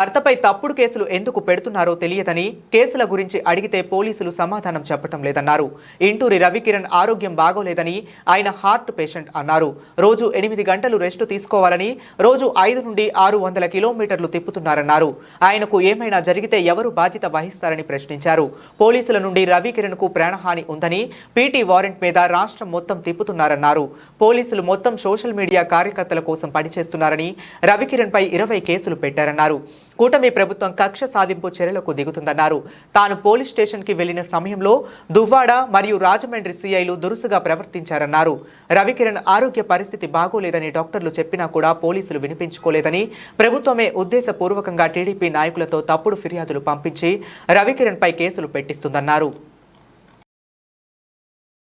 భర్తపై తప్పుడు కేసులు ఎందుకు పెడుతున్నారో తెలియదని కేసుల గురించి అడిగితే పోలీసులు సమాధానం చెప్పటం లేదన్నారు. ఇంటూరి రవికిరణ్ ఆరోగ్యం బాగోలేదని ఆయన హార్ట్ పేషెంట్ అన్నారు. రోజు ఎనిమిది గంటలు రెస్ట్ తీసుకోవాలని రోజు ఐదు నుండి ఆరు వందల కిలోమీటర్లు తిప్పుతున్నారన్నారు. ఆయనకు ఏమైనా జరిగితే ఎవరు బాధ్యత వహిస్తారని ప్రశ్నించారు. పోలీసుల నుండి రవికిరణ్కు ప్రాణహాని ఉందని పీటీ వారెంట్ మీద రాష్ట్రం మొత్తం తిప్పుతున్నారన్నారు. పోలీసులు మొత్తం సోషల్ మీడియా కార్యకర్తల కోసం పనిచేస్తున్నారని రవికిరణ్ పై ఇరవై కేసులు పెట్టారన్నారు. కూటమి ప్రభుత్వం కక్ష సాధింపు చర్యలకు దిగుతుందన్నారు. తాను పోలీస్ స్టేషన్కి వెళ్ళిన సమయంలో దువ్వాడ మరియు రాజమండ్రి సీఐలు దురుసుగా ప్రవర్తించారన్నారు. రవికిరణ్ ఆరోగ్య పరిస్థితి బాగోలేదని డాక్టర్లు చెప్పినా కూడా పోలీసులు వినిపించుకోలేదని ప్రభుత్వమే ఉద్దేశపూర్వకంగా టీడీపీ నాయకులతో తప్పుడు ఫిర్యాదులు పంపించి రవికిరణ్ పై కేసులు పెట్టిస్తుందన్నారు.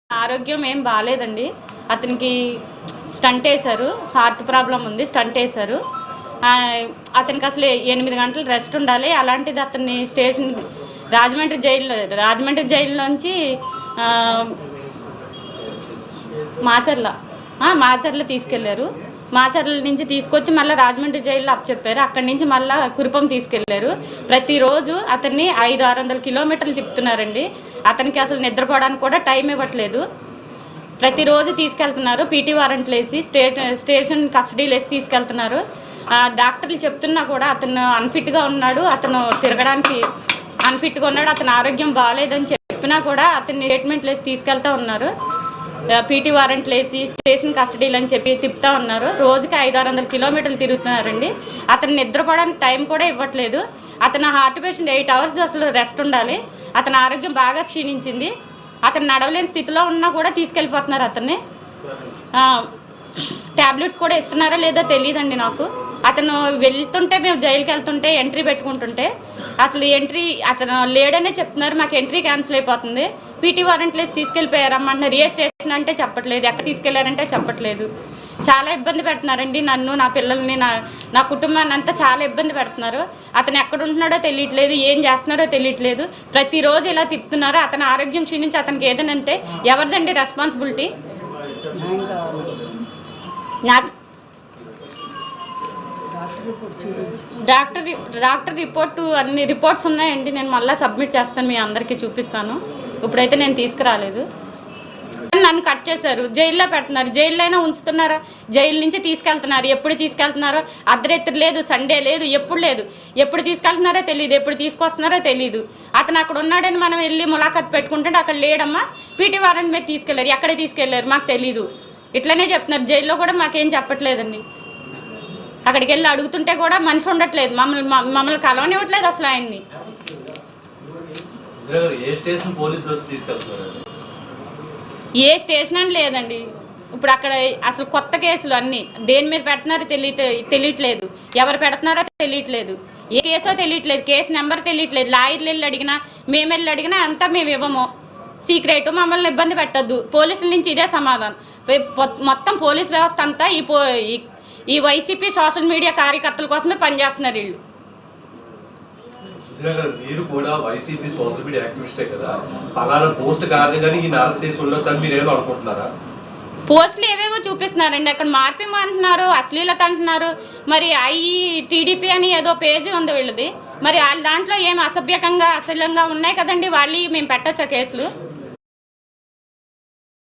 ఆరోగ్యం ఏం బాగాలేదండి అతనికి స్టంట్ వేశారు హార్ట్ ప్రాబ్లం ఉంది స్టంట్ వేశారు. అతనికి అసలు ఎనిమిది గంటలు రెస్ట్ ఉండాలి. అలాంటిది అతన్ని స్టేషన్ రాజమండ్రి జైల్లో రాజమండ్రి జైల్లోంచి మాచర్ల మాచర్ల తీసుకెళ్ళారు. మాచర్ల నుంచి తీసుకొచ్చి మళ్ళీ రాజమండ్రి జైల్లో అప్పచెప్పారు. అక్కడి నుంచి మళ్ళీ కురుపం తీసుకెళ్ళారు. ప్రతిరోజు అతన్ని ఐదు ఆరు వందల కిలోమీటర్లు తిప్పుతున్నారండి. అతనికి అసలు నిద్రపోవడానికి కూడా టైం ఇవ్వట్లేదు. ప్రతిరోజు తీసుకెళ్తున్నారు. పీటీ వారెంట్లు వేసి స్టేట్ స్టేషన్ కస్టడీలు వేసి తీసుకెళ్తున్నారు. డాక్టర్లు చెప్తున్నా కూడా అతను అన్ఫిట్గా ఉన్నాడు అతను తిరగడానికి అన్ఫిట్గా ఉన్నాడు అతని ఆరోగ్యం బాగాలేదని చెప్పినా కూడా అతన్ని ట్రీట్మెంట్లు వేసి తీసుకెళ్తా ఉన్నారు. పీటీ వారెంట్లు వేసి స్టేషన్ కస్టడీలు అని చెప్పి తిప్పుతా ఉన్నారు. రోజుకి ఐదు ఆరు వందల కిలోమీటర్లు తిరుగుతున్నారండి. అతను నిద్రపోవడానికి టైం కూడా ఇవ్వట్లేదు. అతను హార్ట్ పేషెంట్ ఎయిట్ అవర్స్ అసలు రెస్ట్ ఉండాలి. అతని ఆరోగ్యం బాగా క్షీణించింది. అతను నడవలేని స్థితిలో ఉన్నా కూడా తీసుకెళ్ళిపోతున్నారు అతన్ని. ట్యాబ్లెట్స్ కూడా ఇస్తున్నారా లేదో తెలియదండి నాకు. అతను వెళ్తుంటే మేము జైలుకి వెళ్తుంటే ఎంట్రీ పెట్టుకుంటుంటే అసలు ఎంట్రీ అతను లేడనే చెప్తున్నారు మాకు ఎంట్రీ క్యాన్సిల్ అయిపోతుంది. పీటీ వారెంట్లేసి తీసుకెళ్ళిపోయారమ్మంటున్నారు ఏ స్టేషన్ అంటే చెప్పట్లేదు ఎక్కడ తీసుకెళ్ళారంటే చెప్పట్లేదు. చాలా ఇబ్బంది పెడుతున్నారండి నన్ను నా పిల్లల్ని నా నా కుటుంబాన్ని అంతా చాలా ఇబ్బంది పెడుతున్నారు. అతను ఎక్కడ ఉంటున్నాడో తెలియట్లేదు ఏం చేస్తున్నారో తెలియట్లేదు. ప్రతిరోజు ఇలా తిప్పుతున్నారు అతని ఆరోగ్యం క్షీణించి అతనికి ఏదైనా అంటే ఎవరిదండి రెస్పాన్సిబిలిటీ నాకు డాక్టర్ డాక్టర్ రిపోర్టు అన్ని రిపోర్ట్స్ ఉన్నాయండి. నేను మళ్ళీ సబ్మిట్ చేస్తాను మీ అందరికీ చూపిస్తాను. ఇప్పుడైతే నేను తీసుకురాలేదు. నన్ను కట్ చేశారు. జైల్లో పెడుతున్నారు. జైల్లో అయినా ఉంచుతున్నారా? జైలు నుంచి తీసుకెళ్తున్నారు. ఎప్పుడు తీసుకెళ్తున్నారో? అర్ధరాత్రి లేదు సండే లేదు ఎప్పుడు లేదు. ఎప్పుడు తీసుకెళ్తున్నారో తెలియదు ఎప్పుడు తీసుకొస్తున్నారో తెలియదు అతను అక్కడ ఉన్నాడని మనం వెళ్ళి ములాఖత్ పెట్టుకుంటే అక్కడ లేడమ్మా. పీటీ వారెంట్ మీద తీసుకెళ్ళారు ఎక్కడ తీసుకెళ్ళారు? మాకు తెలియదు ఇట్లనే చెప్తున్నారు. జైల్లో కూడా మాకేం చెప్పట్లేదండి. అక్కడికి వెళ్ళి అడుగుతుంటే కూడా మనిషి ఉండట్లేదు. మమ్మల్ని మమ్- మమ్మల్ని కలవనివ్వట్లేదు అసలు ఆయన్ని. ఏ స్టేషన్ అని లేదండి. ఇప్పుడు అక్కడ అసలు కొత్త కేసులు అన్నీ. దేని మీద పెడుతున్నారో తెలియ తెలియట్లేదు. ఎవరు పెడుతున్నారో తెలియట్లేదు. ఏ కేసో తెలియట్లేదు. కేసు నెంబర్ తెలియట్లేదు. లాయర్లు వెళ్ళి అడిగినా మేము వెళ్ళి అడిగినా అంతా మేము ఇవ్వము. సీక్రెట్ మమ్మల్ని ఇబ్బంది పెట్టద్దు. పోలీసుల నుంచి ఇదే సమాధానం. మొత్తం పోలీస్ వ్యవస్థ అంతా ఈ పో ఈ- వైసీపీ సోషల్ మీడియా కార్యకర్తల కోసమే పనిచేస్తున్నారు వీళ్ళు. సుధీర గారు మీరు కూడా వైసీపీ సోషల్ మీడియా యాక్టివిస్టే కదా. పలానా పోస్ట్ కారణంగానే ఈయన అరెస్ట్ చేసి ఉండొచ్చు అని మీరు ఏమో అనుకుంటున్నారా? పోస్టులు ఏవేవో చూపిస్తున్నారండి. అక్కడ మార్పిం అంటున్నారు అశ్లీలత అంటున్నారు. మరి ఐ టీడీపీ అని ఏదో పేజీ ఉంది వీళ్ళది. మరి వాళ్ళ దాంట్లో ఏం అసభ్యకంగా అశ్లీలంగా ఉన్నాయి కదండి. వాళ్ళు మేము పెట్టచ్చా కేసులు?